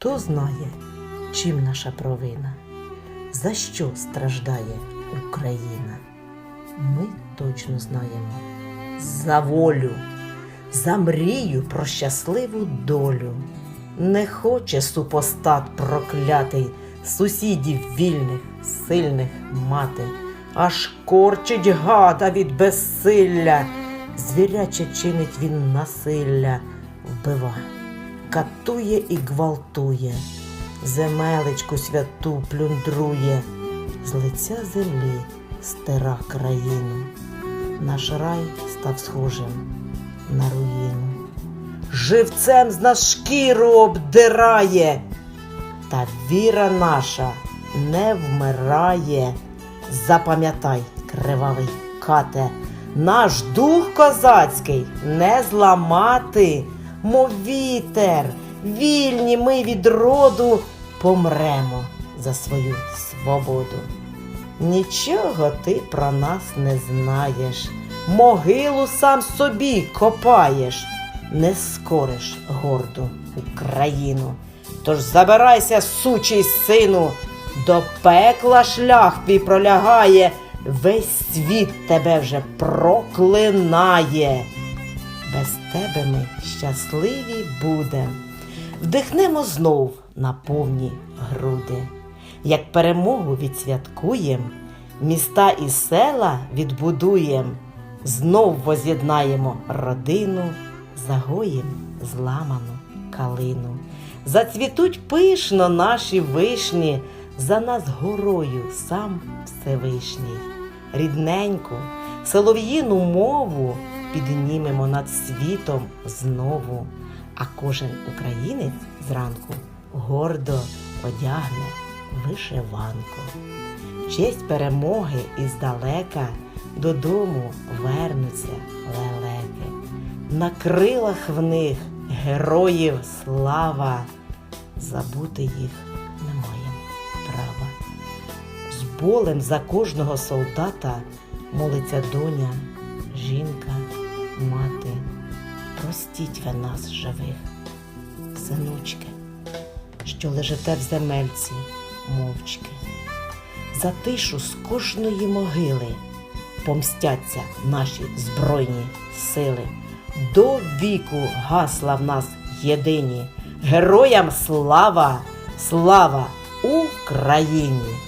Хто знає, чим наша провина, за що страждає Україна? Ми точно знаємо. За волю, за мрію про щасливу долю. Не хоче супостат проклятий сусідів вільних, сильних мати, аж корчить гада від безсилля, звіряче чинить він насилля, вбива, катує і гвалтує, земелечку святу плюндрує, з лиця землі стира країну. Наш рай став схожим на руїну. Живцем з нас шкіру обдирає, та віра наша не вмирає. Запам'ятай, кривавий кате, наш дух козацький не зламати, мов вітер, вільні ми від роду помремо за свою свободу. Нічого ти про нас не знаєш, могилу сам собі копаєш, не скориш горду Україну. Тож забирайся, сучий сину, до пекла шлях твій пролягає, весь світ тебе вже проклинає. Без тебе ми щасливі будем. Вдихнемо знов на повні груди. Як перемогу відсвяткуєм, міста і села відбудуєм, знов воз'єднаємо родину, загоїм зламану калину. Зацвітуть пишно наші вишні, за нас горою сам Всевишній. Рідненьку, солов'їну мову піднімемо над світом знову, а кожен українець зранку гордо одягне вишиванку. В честь перемоги іздалека додому вернуться лелеки. На крилах в них героїв слава, забути їх не маєм права. З болем за кожного солдата молиться доня, Простіть ви нас живих, синочки, що лежите в земельці мовчки. За тишу з кожної могили помстяться наші збройні сили. До віку гасла в нас єдині. Героям слава, слава Україні!